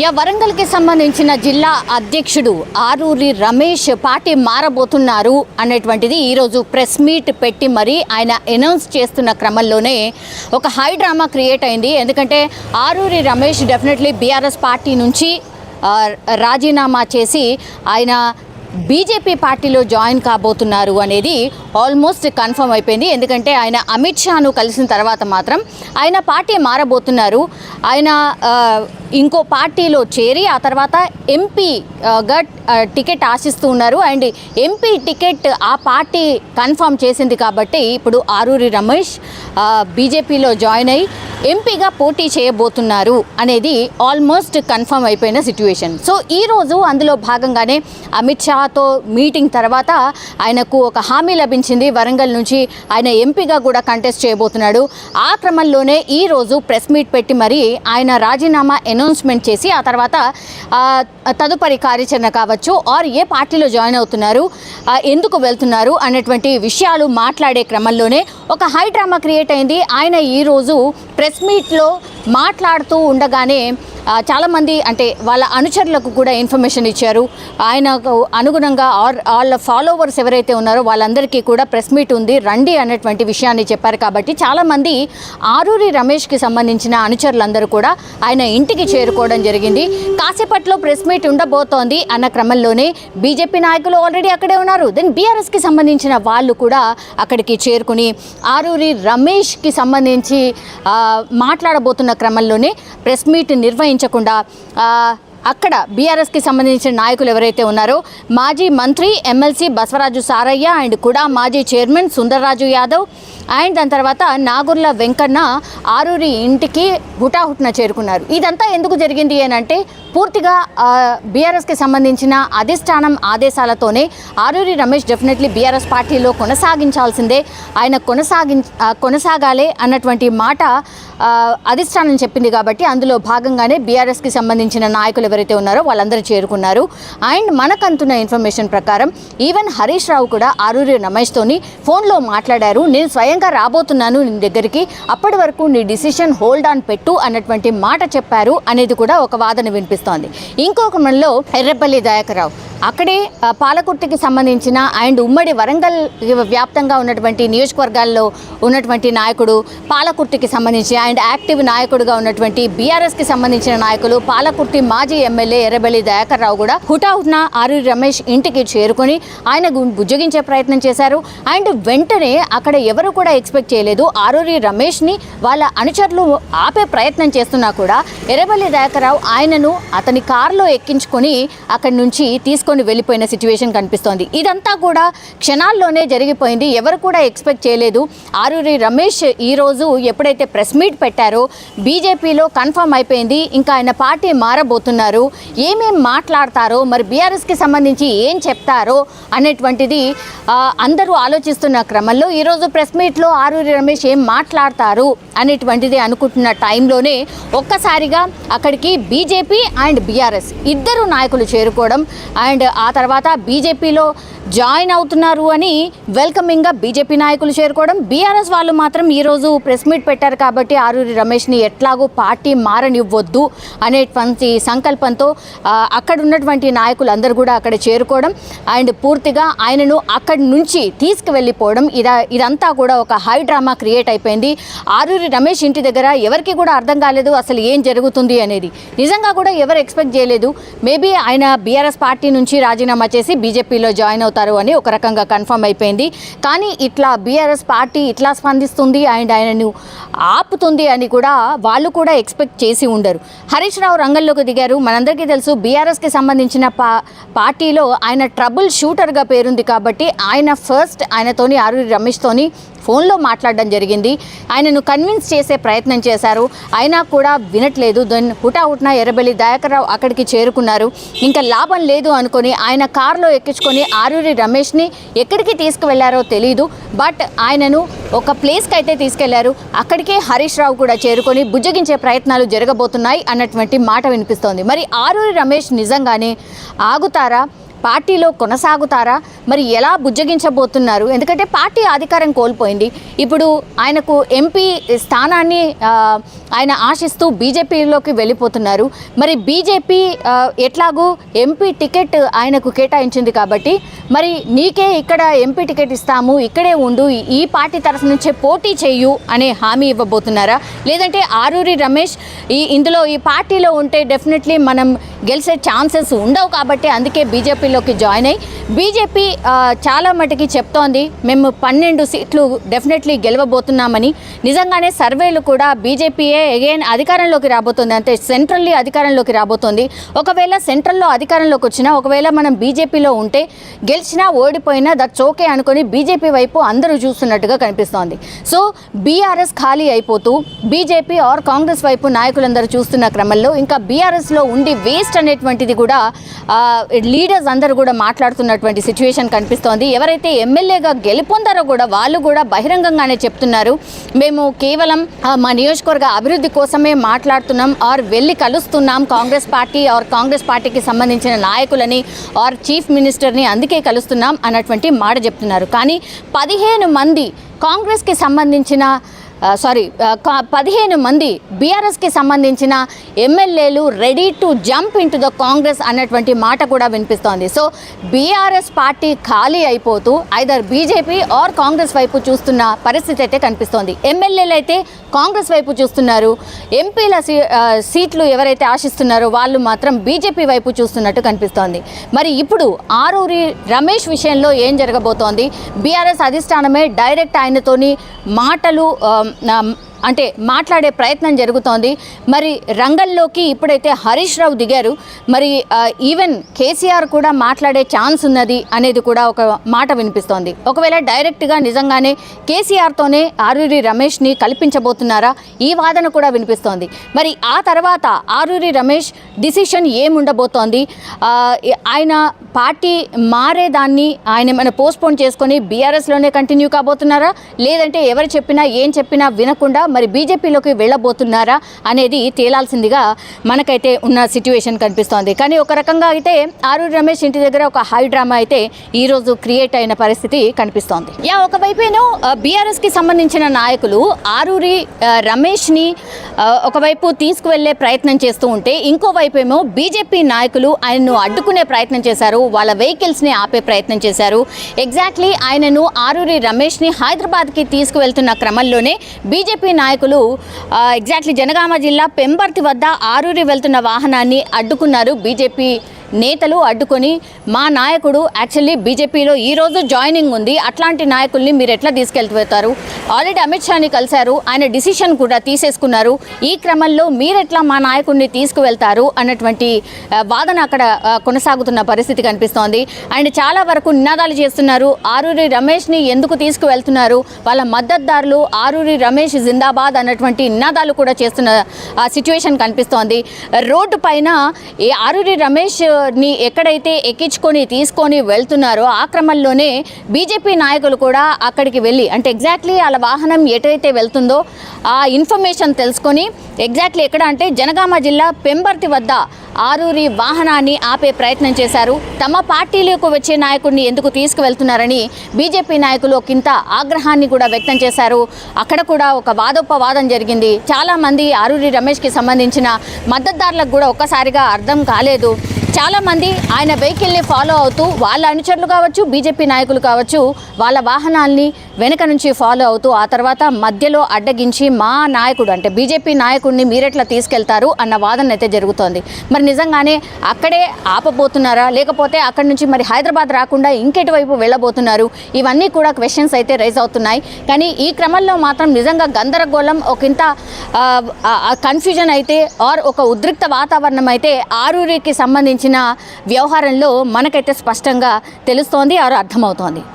Yeah వరంగల్కి సంబంధించిన జిల్లా అధ్యక్షుడు ఆరూరి రమేష్ పార్టీ మారబోతున్నారు అనేటువంటిది ఈరోజు ప్రెస్ మీట్ పెట్టి మరి ఆయన అనౌన్స్ చేస్తున్న క్రమంలోనే ఒక హై డ్రామా క్రియేట్ అయింది. ఎందుకంటే Aruri Ramesh definitely BRS party నుంచి రాజీనామా చేసి ఆయన బీజేపీ పార్టీలో జాయిన్ కాబోతున్నారు అనేది ఆల్మోస్ట్ కన్ఫర్మ్ అయిపోయింది. ఎందుకంటే ఆయన అమిత్ షాను కలిసిన తర్వాత మాత్రం ఆయన పార్టీ మారబోతున్నారు. ఆయన ఇంకో పార్టీలో చేరి ఆ తర్వాత ఎంపీ టికెట్ ఆశిస్తూ ఉన్నారు. అండ్ ఎంపీ టికెట్ ఆ పార్టీ కన్ఫర్మ్ చేసింది కాబట్టి ఇప్పుడు ఆరూరి రమేష్ బీజేపీలో జాయిన్ అయ్యి ఎంపీగా పోటీ చేయబోతున్నారు అనేది ఆల్మోస్ట్ కన్ఫర్మ్ అయిపోయిన సిచ్యువేషన్. సో ఈరోజు అందులో భాగంగానే అమిత్ షాతో మీటింగ్ తర్వాత ఆయనకు ఒక హామీ లభించింది. వరంగల్ నుంచి ఆయన ఎంపీగా కూడా కంటెస్ట్ చేయబోతున్నాడు. ఆ క్రమంలోనే ఈరోజు ప్రెస్ మీట్ పెట్టి మరి ఆయన రాజీనామా అనౌన్స్మెంట్ చేసి ఆ తర్వాత తదుపరి కార్యాచరణ కావచ్చు ఆర్ ఏ పార్టీలో జాయిన్ అవుతున్నారు ఎందుకు వెళ్తున్నారు అనేటువంటి విషయాలు మాట్లాడే క్రమంలోనే ఒక హై డ్రామా క్రియేట్ అయింది. ఆయన ఈరోజు ప్రెస్ మీట్లో మాట్లాడుతూ ఉండగానే చాలామంది అంటే వాళ్ళ అనుచరులకు కూడా ఇన్ఫర్మేషన్ ఇచ్చారు. ఆయనకు అనుగుణంగా ఆర్ వాళ్ళ ఫాలోవర్స్ ఎవరైతే ఉన్నారో వాళ్ళందరికీ కూడా ప్రెస్ మీట్ ఉంది. రండి అన్నటువంటి విషయాన్ని చెప్పారు కాబట్టి చాలామంది ఆరూరి రమేష్కి సంబంధించిన అనుచరులందరూ కూడా ఆయన ఇంటికి చేరుకోవడం జరిగింది. కాసేపట్లో ప్రెస్ మీట్ ఉండబోతోంది అన్న క్రమంలోనే బీజేపీ నాయకులు ఆల్రెడీ అక్కడే ఉన్నారు. దెన్ బీఆర్ఎస్కి సంబంధించిన వాళ్ళు కూడా అక్కడికి చేరుకుని ఆరూరి రమేష్కి సంబంధించి మాట్లాడబోతున్న క్రమంలోనే ప్రెస్ మీట్ నిర్వహించి ఆ, అక్కడ బీఆర్ఎస్కి సంబంధించిన నాయకులు ఎవరైతే ఉన్నారో మాజీ మంత్రి ఎమ్మెల్సీ బసవరాజు సారయ్య అండ్ కూడా మాజీ చైర్మన్ సుందర్రాజు యాదవ్ అండ్ దాని తర్వాత నాగుర్ల వెంకన్న ఆరూరి ఇంటికి హుటాహుట్న చేరుకున్నారు. ఇదంతా ఎందుకు జరిగింది అని అంటే పూర్తిగా బీఆర్ఎస్కి సంబంధించిన అధిష్టానం ఆదేశాలతోనే ఆరూరి రమేష్ డెఫినెట్లీ బీఆర్ఎస్ పార్టీలో కొనసాగించాల్సిందే. ఆయన కొనసాగి కొనసాగాలే అన్నటువంటి మాట అధిష్టానం చెప్పింది కాబట్టి అందులో భాగంగానే బీఆర్ఎస్కి సంబంధించిన నాయకులు ఎవరైతే ఉన్నారో వాళ్ళందరూ చేరుకున్నారు. అండ్ మనకంతున్న ఇన్ఫర్మేషన్ ప్రకారం ఈవెన్ హరీష్ రావు కూడా ఆరూరి రమేష్తోని ఫోన్లో మాట్లాడారు. నేను స్వయంగా రాబోతున్నాను నీ దగ్గరికి. అప్పటి వరకు నీ డిసిషన్ హోల్డ్ ఆన్ పెట్టు అన్నటువంటి మాట చెప్పారు అనేది కూడా ఒక వాదన వినిపిస్తుంది. ఇంకొక మనలో ఎర్రపల్లి దయాకరావు అక్కడే పాలకుర్తికి సంబంధించిన అండ్ ఉమ్మడి వరంగల్ వ్యాప్తంగా ఉన్నటువంటి నియోజకవర్గాల్లో ఉన్నటువంటి నాయకుడు పాలకుర్తికి సంబంధించి అండ్ యాక్టివ్ నాయకుడుగా ఉన్నటువంటి బీఆర్ఎస్కి సంబంధించిన నాయకులు పాలకుర్తి మాజీ ఎమ్మెల్యే ఎర్రబెల్లి దయాకర్ రావు కూడా హుటాహుట్న ఆరూరి రమేష్ ఇంటికి చేరుకొని ఆయన బుజ్జగించే ప్రయత్నం చేశారు. అండ్ వెంటనే అక్కడ ఎవరు కూడా ఎక్స్పెక్ట్ చేయలేదు. ఆరూరి రమేష్ని వాళ్ళ అనుచరులు ఆపే ప్రయత్నం చేస్తున్నా కూడా ఎర్రబెల్లి దయాకర్ రావు ఆయనను అతని కారులో ఎక్కించుకొని అక్కడి నుంచి తీసుకొని వెళ్ళిపోయిన సిచ్యువేషన్ కనిపిస్తోంది. ఇదంతా కూడా క్షణాల్లోనే జరిగిపోయింది. ఎవరు కూడా ఎక్స్పెక్ట్ చేయలేదు. ఆరూరి రమేష్ ఈరోజు ఎప్పుడైతే ప్రెస్ మీట్ పెట్టారో బీజేపీలో కన్ఫర్మ్ అయిపోయింది. ఇంకా ఆయన పార్టీ మారబోతున్నారు. ఏమేం మాట్లాడతారో మరి బీఆర్ఎస్కి సంబంధించి ఏం చెప్తారో అనేటువంటిది అందరూ ఆలోచిస్తున్న క్రమంలో ఈరోజు ప్రెస్ మీట్లో ఆరూరి రమేష్ ఏం మాట్లాడతారు అనేటువంటిది అనుకుంటున్న టైంలోనే ఒక్కసారిగా అక్కడికి బీజేపీ అండ్ బీఆర్ఎస్ ఇద్దరు నాయకులు చేరుకోవడం అండ్ ఆ తర్వాత బీజేపీలో జాయిన్ అవుతున్నారు అని వెల్కమింగ్గా బీజేపీ నాయకులు చేరుకోవడం. బీఆర్ఎస్ వాళ్ళు మాత్రం ఈరోజు ప్రెస్ మీట్ పెట్టారు కాబట్టి ఆరూరి రమేష్ని ఎట్లాగో పార్టీ మారనివ్వద్దు అనేటువంటి సంకల్పంతో అక్కడ ఉన్నటువంటి నాయకులు అందరూ కూడా అక్కడ చేరుకోవడం అండ్ పూర్తిగా ఆయనను అక్కడి నుంచి తీసుకువెళ్ళిపోవడం. ఇదా ఇదంతా కూడా ఒక హై డ్రామా క్రియేట్ అయిపోయింది. ఆరూరి రమేష్ ఇంటి దగ్గర ఎవరికి కూడా అర్థం కాలేదు అసలు ఏం జరుగుతుంది అనేది. నిజంగా కూడా ఎవరు ఎక్స్పెక్ట్ చేయలేదు. మేబీ ఆయన బీఆర్ఎస్ పార్టీ నుంచి రాజీనామా చేసి బీజేపీలో జాయిన్ అవుతారు అని ఒక రకంగా కన్ఫర్మ్ అయిపోయింది. కానీ ఇట్లా బీఆర్ఎస్ పార్టీ ఇట్లా స్పందిస్తుంది అండ్ ఆయనను ఆపుతుంది అని కూడా వాళ్ళు కూడా ఎక్స్పెక్ట్ చేసి ఉండరు. హరీష్ రావు రంగంలోకి దిగారు. మనందరికీ తెలుసు బీఆర్ఎస్కి సంబంధించిన పా పార్టీలో ఆయన ట్రబుల్ షూటర్గా పేరుంది కాబట్టి ఆయన ఫస్ట్ ఆయనతోని ఆరూరి రమేష్తోని ఫోన్లో మాట్లాడడం జరిగింది. ఆయనను కన్విన్స్ చేసే ప్రయత్నం చేశారు. అయినా కూడా వినట్లేదు. దెన్ హుటాహుట్న ఎర్రబెల్లి దయాకర్రావు అక్కడికి చేరుకున్నారు. ఇంకా లాభం లేదు అనుకొని ఆయన కారులో ఎక్కించుకొని ఆరూరి రమేష్ని ఎక్కడికి తీసుకువెళ్ళారో తెలియదు బట్ ఆయనను ఒక ప్లేస్కి అయితే తీసుకెళ్ళారు. అక్కడికే హరీష్ రావు కూడా చేరుకొని బుజ్జగించే ప్రయత్నాలు జరగబోతున్నాయి అన్నటువంటి మాట వినిపిస్తోంది. మరి ఆరూరి రమేష్ నిజంగానే ఆగుతారా? పార్టీలో కొనసాగుతారా? మరి ఎలా బుజ్జగించబోతున్నారు? ఎందుకంటే పార్టీ అధికారం కోల్పోయింది. ఇప్పుడు ఆయనకు ఎంపీ స్థానాన్ని ఆయన ఆశిస్తూ బీజేపీలోకి వెళ్ళిపోతున్నారు. మరి బీజేపీ ఎట్లాగూ ఎంపీ టికెట్ ఆయనకు కేటాయించింది కాబట్టి మరి నీకే ఇక్కడ ఎంపీ టికెట్ ఇస్తాము ఇక్కడే ఉండు ఈ పార్టీ తరఫు నుంచే పోటీ చేయు అనే హామీ ఇవ్వబోతున్నారా? లేదంటే ఆరూరి రమేష్ ఈ ఇందులో ఈ పార్టీలో ఉంటే డెఫినెట్లీ మనం గెలిచే ఛాన్సెస్ ఉండవు కాబట్టి అందుకే బీజేపీ బీజేపీలోకి జాయిన్ అయ్యి బీజేపీ చాలా మటుకి చెప్తోంది మేము పన్నెండు సీట్లు డెఫినెట్లీ గెలవబోతున్నామని. నిజంగానే సర్వేలు కూడా బీజేపీయే అగైన్ అధికారంలోకి రాబోతుంది అంటే సెంట్రల్లీ అధికారంలోకి రాబోతుంది. ఒకవేళ సెంట్రల్లో అధికారంలోకి వచ్చినా ఒకవేళ మనం బీజేపీలో ఉంటే గెలిచినా ఓడిపోయినా దట్స్ ఓకే అనుకొని బీజేపీ వైపు అందరూ చూస్తున్నట్టుగా కనిపిస్తోంది. సో బీఆర్ఎస్ ఖాళీ అయిపోతూ బీజేపీ ఆర్ కాంగ్రెస్ వైపు నాయకులందరూ చూస్తున్న క్రమంలో ఇంకా బీఆర్ఎస్లో ఉండి వేస్ట్ అనేటువంటిది కూడా లీడర్స్ అందరూ కూడా మాట్లాడుతున్నటువంటి సిచ్యువేషన్ కనిపిస్తోంది. ఎవరైతే ఎమ్మెల్యేగా గెలుపొందారో కూడా వాళ్ళు కూడా బహిరంగంగానే చెప్తున్నారు. మేము కేవలం మా నియోజకవర్గ అభివృద్ధి కోసమే మాట్లాడుతున్నాం. ఆర్ వెళ్ళి కలుస్తున్నాం కాంగ్రెస్ పార్టీ ఆర్ కాంగ్రెస్ పార్టీకి సంబంధించిన నాయకులని ఆర్ చీఫ్ మినిస్టర్ని అందుకే కలుస్తున్నాం అన్నటువంటి మాట చెప్తున్నారు. కానీ పదిహేను మంది కాంగ్రెస్కి సంబంధించిన సారీ కా- పదిహేను మంది బీఆర్ఎస్కి సంబంధించిన ఎమ్మెల్యేలు ready to jump in to the Congress అన్నటువంటి మాట కూడా వినిపిస్తోంది. సో బీఆర్ఎస్ పార్టీ ఖాళీ అయిపోతూ ఐదర్ బీజేపీ ఆర్ కాంగ్రెస్ వైపు చూస్తున్న పరిస్థితి అయితే కనిపిస్తోంది. ఎమ్మెల్యేలు అయితే కాంగ్రెస్ వైపు చూస్తున్నారు. ఎంపీల సీ- సీట్లు ఎవరైతే ఆశిస్తున్నారో వాళ్ళు మాత్రం బీజేపీ వైపు చూస్తున్నట్టు కనిపిస్తోంది. మరి ఇప్పుడు ఆరూరి రమేష్ విషయంలో ఏం జరగబోతోంది? బీఆర్ఎస్ అధిష్టానమే డైరెక్ట్ ఆయనతోని మాటలు um, um, అంటే మాట్లాడే ప్రయత్నం జరుగుతోంది. మరి రంగంలోకి ఇప్పుడైతే హరీష్ రావు దిగారు. మరి ఈవెన్ కేసీఆర్ కూడా మాట్లాడే ఛాన్స్ ఉన్నది అనేది కూడా ఒక మాట వినిపిస్తోంది. ఒకవేళ డైరెక్ట్గా నిజంగానే కేసీఆర్తోనే ఆరూరి రమేష్ని కల్పించబోతున్నారా? ఈ వాదన కూడా వినిపిస్తోంది. మరి ఆ తర్వాత ఆరూరి రమేష్ డిసిషన్ ఏముండబోతోంది? ఆయన పార్టీ మారేదాన్ని ఆయన ఏమైనా పోస్ట్పోన్ చేసుకొని బీఆర్ఎస్లోనే కంటిన్యూ కాబోతున్నారా? లేదంటే ఎవరు చెప్పినా ఏం చెప్పినా వినకుండా మరి బీజేపీలోకి వెళ్ళబోతున్నారా అనేది తేలాల్సిందిగా మనకైతే ఉన్న సిచ్యువేషన్ కనిపిస్తోంది. కానీ ఒక రకంగా అయితే ఆరూరి రమేష్ ఇంటి దగ్గర ఒక హై డ్రామా అయితే ఈ రోజు క్రియేట్ అయిన పరిస్థితి కనిపిస్తోంది. యా ఒకవైపేనో బీఆర్ఎస్కి సంబంధించిన నాయకులు ఆరూరి రమేష్ని ఒకవైపు తీసుకువెళ్ళే ప్రయత్నం చేస్తూ ఉంటే ఇంకోవైపు ఏమో బీజేపీ నాయకులు ఆయనను అడ్డుకునే ప్రయత్నం చేశారు వాళ్ళ వెహికల్స్ని ఆపే ప్రయత్నం చేశారు. ఎగ్జాక్ట్లీ ఆయనను ఆరూరి రమేష్ని హైదరాబాద్కి తీసుకువెళ్తున్న క్రమంలోనే బీజేపీ నాయకులు ఎగ్జాక్ట్లీ జనగామ జిల్లా పెంబర్తి వద్ద ఆరూరి వెళ్తున్న వాహనాన్ని అడ్డుకున్నారు బీజేపీ నేతలు అడ్డుకొని మా నాయకుడు యాక్చువల్లీ బీజేపీలో ఈరోజు జాయినింగ్ ఉంది. అట్లాంటి నాయకుల్ని మీరు ఎట్లా తీసుకెళ్తారు ఆల్రెడీ అమిత్ షాని కలిశారు. ఆయన డిసిషన్ కూడా తీసేసుకున్నారు. ఈ క్రమంలో మీరెట్లా మా నాయకుడిని తీసుకువెళ్తారు అన్నటువంటి వాదన అక్కడ కొనసాగుతున్న పరిస్థితి కనిపిస్తోంది. అండ్ చాలా వరకు నినాదాలు చేస్తున్నారు. ఆరూరి రమేష్ని ఎందుకు తీసుకువెళ్తున్నారు? వాళ్ళ మద్దతుదారులు ఆరూరి రమేష్ జిందాబాద్ అన్నటువంటి నినాదాలు కూడా చేస్తున్న సిచ్యువేషన్ కనిపిస్తోంది. రోడ్డు పైన ఈ ఆరూరి రమేష్ ని ఎక్కడైతే ఎక్కించుకొని తీసుకొని వెళ్తున్నారో ఆ క్రమంలోనే బీజేపీ నాయకులు కూడా అక్కడికి వెళ్ళి అంటే ఎగ్జాక్ట్లీ వాళ్ళ వాహనం ఎటైతే వెళ్తుందో ఆ ఇన్ఫర్మేషన్ తెలుసుకొని ఎగ్జాక్ట్లీ ఎక్కడ అంటే జనగామ జిల్లా పెంబర్తి వద్ద ఆరూరి వాహనాన్ని ఆపే ప్రయత్నం చేశారు. తమ పార్టీలోకి వచ్చే నాయకుడిని ఎందుకు తీసుకువెళ్తున్నారని బీజేపీ నాయకులు ఒకంత ఆగ్రహాన్ని కూడా వ్యక్తం చేశారు. అక్కడ కూడా ఒక వాదోపవాదం జరిగింది. చాలామంది ఆరూరి రమేష్కి సంబంధించిన మద్దతుదారులకు కూడా ఒక్కసారిగా అర్థం కాలేదు. చాలా చాలామంది ఆయన వెహికల్ని ఫాలో అవుతూ వాళ్ళ అనుచరులు కావచ్చు బీజేపీ నాయకులు కావచ్చు వాళ్ళ వాహనాల్ని వెనక నుంచి ఫాలో అవుతూ ఆ తర్వాత మధ్యలో అడ్డగించి మా నాయకుడు అంటే బీజేపీ నాయకుడిని మీరెట్లా తీసుకెళ్తారు అన్న వాదన అయితే జరుగుతోంది. మరి నిజంగానే అక్కడే ఆపబోతున్నారా? లేకపోతే అక్కడి నుంచి మరి హైదరాబాద్ రాకుండా ఇంకెటువైపు వెళ్ళబోతున్నారు? ఇవన్నీ కూడా క్వశ్చన్స్ అయితే రైజ్ అవుతున్నాయి. కానీ ఈ క్రమంలో మాత్రం నిజంగా గందరగోళం ఒకంత కన్ఫ్యూజన్ అయితే ఆర్ ఒక ఉద్రిక్త వాతావరణం అయితే ఆరూరికి సంబంధించిన వ్యవహారంలో మనకైతే స్పష్టంగా తెలుస్తోంది ఆరు అర్థమవుతోంది.